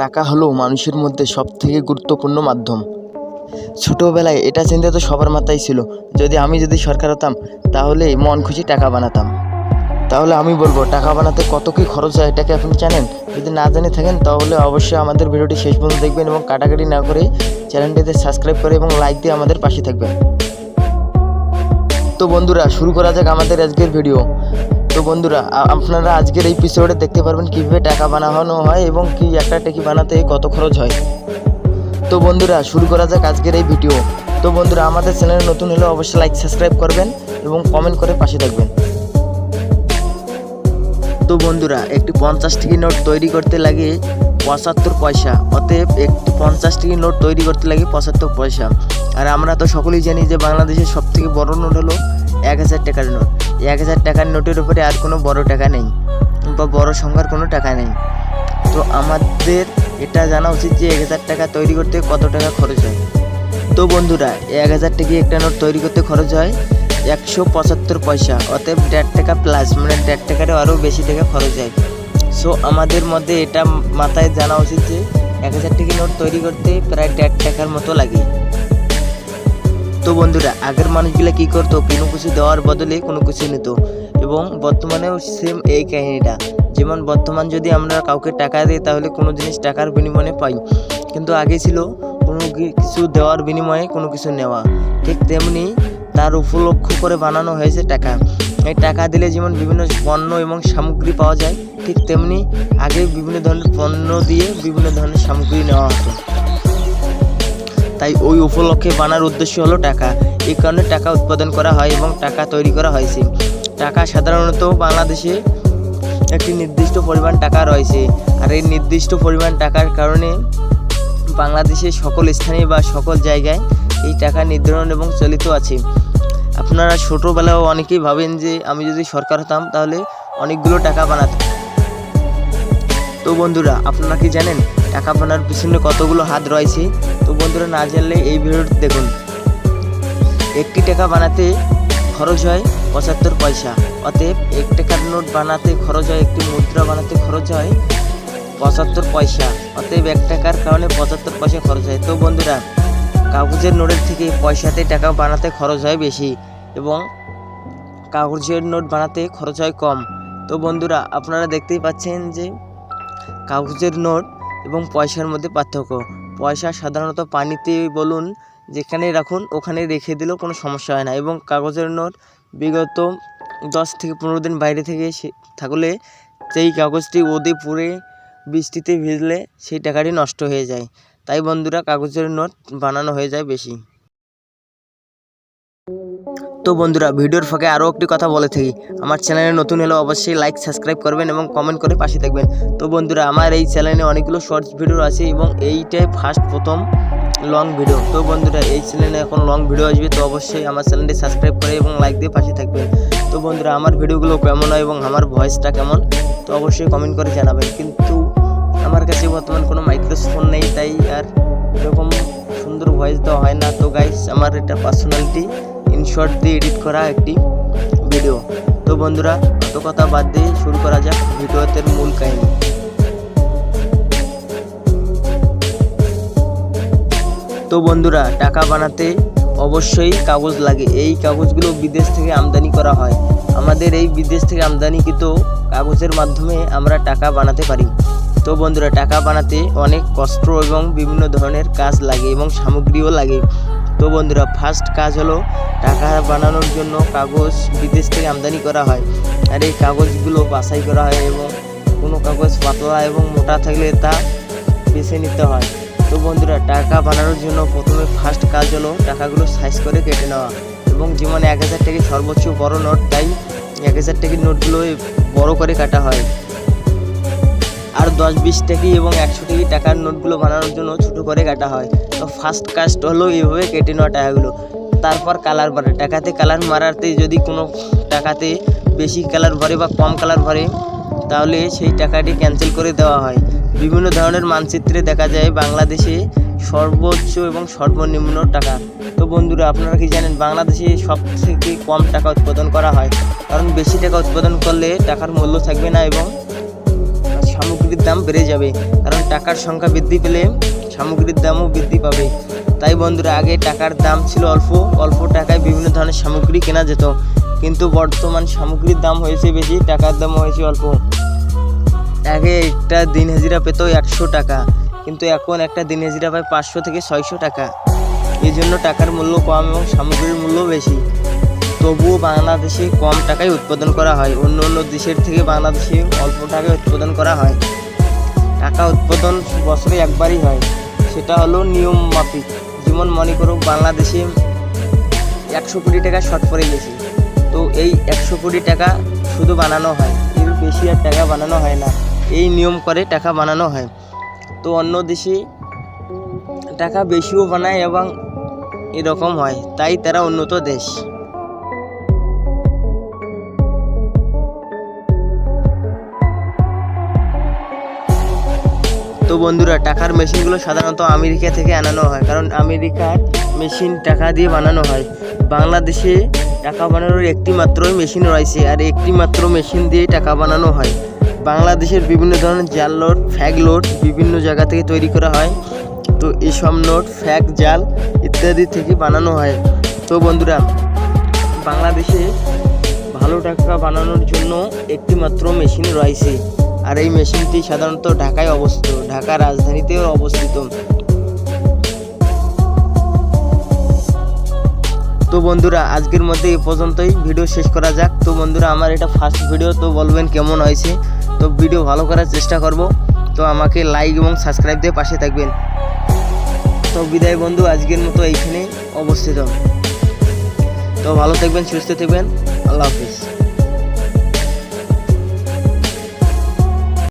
টাকা হলো মানুষের মধ্যে সবথেকে গুরুত্বপূর্ণ মাধ্যম। ছোটোবেলায় এটা চিন্তা তো সবার মাথায় ছিল, যদি আমি যদি সরকার হতাম, তাহলে মন খুশি টাকা বানাতাম। তাহলে আমি বলব, টাকা বানাতে কত কী খরচ হয় এটাকে আপনি জানেন? যদি না জেনে থাকেন, তাহলে অবশ্যই আমাদের ভিডিওটি শেষ পর্যন্ত দেখবেন এবং কাটাকাটি না করে চ্যানেলটিতে সাবস্ক্রাইব করে এবং লাইক দিয়ে আমাদের পাশে থাকবেন। তো বন্ধুরা, শুরু করা যাক আমাদের আজকের ভিডিও। তো বন্ধুরা আপনারা আজকের এই এপিসোডে দেখতে পারবেন কীভাবে টাকা বানানো হয় এবং কি একটা টেকি বানাতে কত খরচ হয়। তো বন্ধুরা, শুরু করা যাক আজকের এই ভিডিও তো বন্ধুরা, আমাদের চ্যানেলে নতুন হলে অবশ্যই লাইক সাবস্ক্রাইব করবেন এবং কমেন্ট করে পাশে থাকবেন। তো বন্ধুরা, একটি পঞ্চাশ টিকি নোট তৈরি করতে লাগে পঁচাত্তর পয়সা। অতএব একটি পঞ্চাশ টিকি নোট তৈরি করতে লাগে পঁচাত্তর পয়সা। আর আমরা তো সকলেই জানি যে বাংলাদেশের সব থেকে বড় নোট হলো এক হাজার টাকার নোট। এক হাজার টাকার নোটের উপরে আর কোনো বড় টাকা নেই বা বড় সংখ্যার কোনো টাকা নেই। তো আমাদের এটা জানা উচিত যে এক হাজার টাকা তৈরি করতে কত টাকা খরচ হয়। তো বন্ধুরা, এক হাজার টাকা একটা নোট তৈরি করতে খরচ হয় একশো পঁচাত্তর পয়সা, অতএব দেড় টাকা প্লাস মানে দেড় টাকারও আরও বেশি টাকা খরচ হয়। সো আমাদের মধ্যে এটা মাথায় জানা উচিত যে এক হাজার টাকা নোট তৈরি করতে প্রায় দেড় টাকার মতো লাগে। বন্ধুরা, আগের মানুষগুলো কী করতো? কোনো কিছু দেওয়ার বদলে কোনো কিছু নিত। এবং বর্তমানেও সেম এই কাহিনীটা। যেমন বর্তমান যদি আমরা কাউকে টাকা দিই, তাহলে কোনো জিনিস টাকার বিনিময়ে পাই। কিন্তু আগে ছিল কোনো কিছু দেওয়ার বিনিময়ে কোনো কিছু নেওয়া। ঠিক তেমনি তার উপলক্ষ করে বানানো হয়েছে টাকা। এই টাকা দিলে যেমন বিভিন্ন পণ্য এবং সামগ্রী পাওয়া যায়, ঠিক তেমনি আগে বিভিন্ন ধরনের পণ্য দিয়ে বিভিন্ন ধরনের সামগ্রী নেওয়া হতো। তাই ওই উপলক্ষে বানার উদ্দেশ্য হলো টাকা। এই কারণে টাকা উৎপাদন করা হয় এবং টাকা তৈরি করা হয়েছে। টাকা সাধারণত বাংলাদেশে একটি নির্দিষ্ট পরিমাণ টাকা রয়েছে। আর এই নির্দিষ্ট পরিমাণ টাকার কারণে বাংলাদেশের সকল স্থানে বা সকল জায়গায় এই টাকা নির্ধারণ এবং চলিত আছে। আপনারা ছোটোবেলাও অনেকেই ভাবেন যে আমি যদি সরকার হতাম তাহলে অনেকগুলো টাকা বানাতাম। তো বন্ধুরা, আপনারা কি জানেন টাকা বানার পিছনে কতগুলো হাত রয়েছে? তো বন্ধুরা না জানলে এই ভিডিওটি দেখুন। একটি টাকা বানাতে খরচ হয় পঁচাত্তর পয়সা। অতএব এক টাকার নোট বানাতে খরচ হয়, একটি মুদ্রা বানাতে খরচ হয় পঁচাত্তর পয়সা। অতএব এক টাকার কারণে পঁচাত্তর পয়সা খরচ হয়। তো বন্ধুরা, কাগজের নোটের থেকে পয়সাতে টাকা বানাতে খরচ হয় বেশি এবং কাগজের নোট বানাতে খরচ হয় কম। তো বন্ধুরা, আপনারা দেখতেই পাচ্ছেন যে কাগজের নোট এবং পয়সার মধ্যে পার্থক্য। পয়সা সাধারণত পানিতে বলুন যেখানে রাখুন ওখানে রেখে দিলেও কোনো সমস্যা হয় না এবং কাগজের নোট বিগত দশ থেকে পনেরো দিন বাইরে থেকে সে, থাকলে সেই কাগজটি ওদে পুড়ে বৃষ্টিতে ভিজলে সেই টাকাটি নষ্ট হয়ে যায়। তাই বন্ধুরা, কাগজের নোট বানানো হয়ে যায় বেশি। তো বন্ধুরা, ভিডিওর ফাঁকে আরও একটি কথা বলে থাকি। আমার চ্যানেলে নতুন হলে অবশ্যই লাইক সাবস্ক্রাইব করবেন এবং কমেন্ট করে পাশে থাকবেন। তো বন্ধুরা, আমার এই চ্যানেলে অনেকগুলো শর্টস ভিডিও আছে এবং এইটাই ফার্স্ট প্রথম লং ভিডিও তো বন্ধুরা, এই চ্যানেলে এখন লং ভিডিও আসবে, তো অবশ্যই আমার চ্যানেলটি সাবস্ক্রাইব করে এবং লাইক দিয়ে পাশে থাকবেন। তো বন্ধুরা, আমার ভিডিওগুলো কেমন হয় এবং আমার ভয়েসটা কেমন, তো অবশ্যই কমেন্ট করে জানাবেন। কিন্তু আমার কাছে বর্তমান কোনো মাইক্রোফোন নেই, তাই আর এরকম সুন্দর ভয়েস দেওয়া হয় না। তো গাইস আমার এটা পার্সোনালিটি ইনশর্ট দিয়ে এডিট করা একটি ভিডিও তো বন্ধুরা অত কথা বাদ দিয়ে শুরু করা যাক ভিডিওতে মূল কাহিনী। তো বন্ধুরা, টাকা বানাতে অবশ্যই কাগজ লাগে। এই কাগজগুলো বিদেশ থেকে আমদানি করা হয়। আমাদের এই বিদেশ থেকে আমদানিকৃত কাগজের মাধ্যমে আমরা টাকা বানাতে পারি। তো বন্ধুরা, টাকা বানাতে অনেক কষ্ট এবং বিভিন্ন ধরনের কাজ লাগে এবং সামগ্রীও লাগে। তো বন্ধুরা ফার্স্ট কাজ হলো টাকা বানানোর জন্য কাগজ বিদেশ থেকে আমদানি করা হয়। আর এই কাগজগুলো বাছাই করা হয় এবং কোনো কাগজ পাতলা এবং মোটা থাকলে তা বেছে নিতে হয়। তো বন্ধুরা, টাকা বানানোর জন্য প্রথমে ফার্স্ট কাজ হলো টাকাগুলো সাইজ করে কেটে নেওয়া এবং যেমন এক হাজার টাকা সর্বোচ্চ বড় নোট, তাই এক হাজার টাকার নোটগুলো বড় করে কাটা হয়। আর দশ বিশ টাকি এবং একশো টাকি টাকার নোটগুলো বানানোর জন্য ছোটো করে কাটা হয়। তো ফার্স্ট কাস্ট হলো এইভাবে কেটে নেওয়া টাকাগুলো। তারপর কালার ভরে। টাকাতে কালার মারাতে যদি কোনো টাকাতে বেশি কালার ভরে বা কম কালার ভরে, তাহলে সেই টাকাটি ক্যান্সেল করে দেওয়া হয়। বিভিন্ন ধরনের মানচিত্রে দেখা যায় বাংলাদেশে সর্বোচ্চ এবং সর্বনিম্ন টাকা। তো বন্ধুরা, আপনারা কি জানেন বাংলাদেশে সব থেকে কম টাকা উৎপাদন করা হয়? কারণ বেশি টাকা উৎপাদন করলে টাকার মূল্য থাকবে না এবং সামগ্রীর দাম বেড়ে যাবে, কারণ টাকার সংখ্যা বৃদ্ধি পেলে সামগ্রীর দামও বৃদ্ধি পাবে। তাই বন্ধুরা, আগে টাকার দাম ছিল অল্প অল্প টাকায় বিভিন্ন ধরনের সামগ্রী কেনা যেত। কিন্তু বর্তমান সামগ্রীর দাম হয়েছে বেশি, টাকার দাম হয়েছে অল্প। আগে একটা দিন হাজিরা পেত একশো টাকা, কিন্তু এখন একটা দিন হাজিরা পায় পাঁচশো থেকে ছয়শো টাকা। এই জন্য টাকার মূল্য কম এবং সামগ্রীর মূল্য বেশি। তবুও বাংলাদেশে কম টাকায় উৎপাদন করা হয়। অন্য অন্য দেশের থেকে বাংলাদেশে অল্প টাকায় উৎপাদন করা হয়। টাকা উৎপাদন বছরে একবারই হয়। সেটা হলো নিয়ম মাফিক। যেমন মনে করো বাংলাদেশে একশো কোটি টাকা শর্ট পড়ে গেছে। তো এই একশো কোটি টাকা শুধু বানানো হয়। এর বেশি আর টাকা বানানো হয় না। এই নিয়ম করে টাকা বানানো হয়। তো অন্য দেশে টাকা বেশিও বানায় এবং এরকম হয়। তাই তারা উন্নত দেশ। তো বন্ধুরা, টাকার মেশিনগুলো সাধারণত আমেরিকা থেকে আনানো হয়, কারণ আমেরিকার মেশিন টাকা দিয়ে বানানো হয়। বাংলাদেশে টাকা বানানোর একটি মাত্রই মেশিন রয়েছে, আর একটি মাত্র মেশিন দিয়ে টাকা বানানো হয়। বাংলাদেশের বিভিন্ন ধরনের জাল লোড, ফ্যাগ লোড বিভিন্ন জায়গা থেকে তৈরি করা হয়। তো এসব নোট, ফ্যাগ, জাল ইত্যাদি থেকে বানানো হয়। তো বন্ধুরা, বাংলাদেশে ভালো টাকা বানানোর জন্য একটি মাত্র মেশিন রয়েছে। আর এই মেশিনটি সাধারণত ঢাকায় অবস্থিত, ঢাকা রাজধানীতেও অবস্থিত। তো বন্ধুরা, আজকের মধ্যে এই পর্যন্তই। ভিডিও শেষ করা যাক। তো বন্ধুরা, আমার এটা ফার্স্ট ভিডিও তো বলবেন কেমন হয়েছে? তো ভিডিও ভালো করার চেষ্টা করব। তো আমাকে লাইক এবং সাবস্ক্রাইব দিয়ে পাশে থাকবেন। তো বিদায় বন্ধু, আজকের মতো এইখানে অবস্থিত। তো ভালো থাকবেন, সুস্থ থাকবেন। আল্লাহ হাফিজ।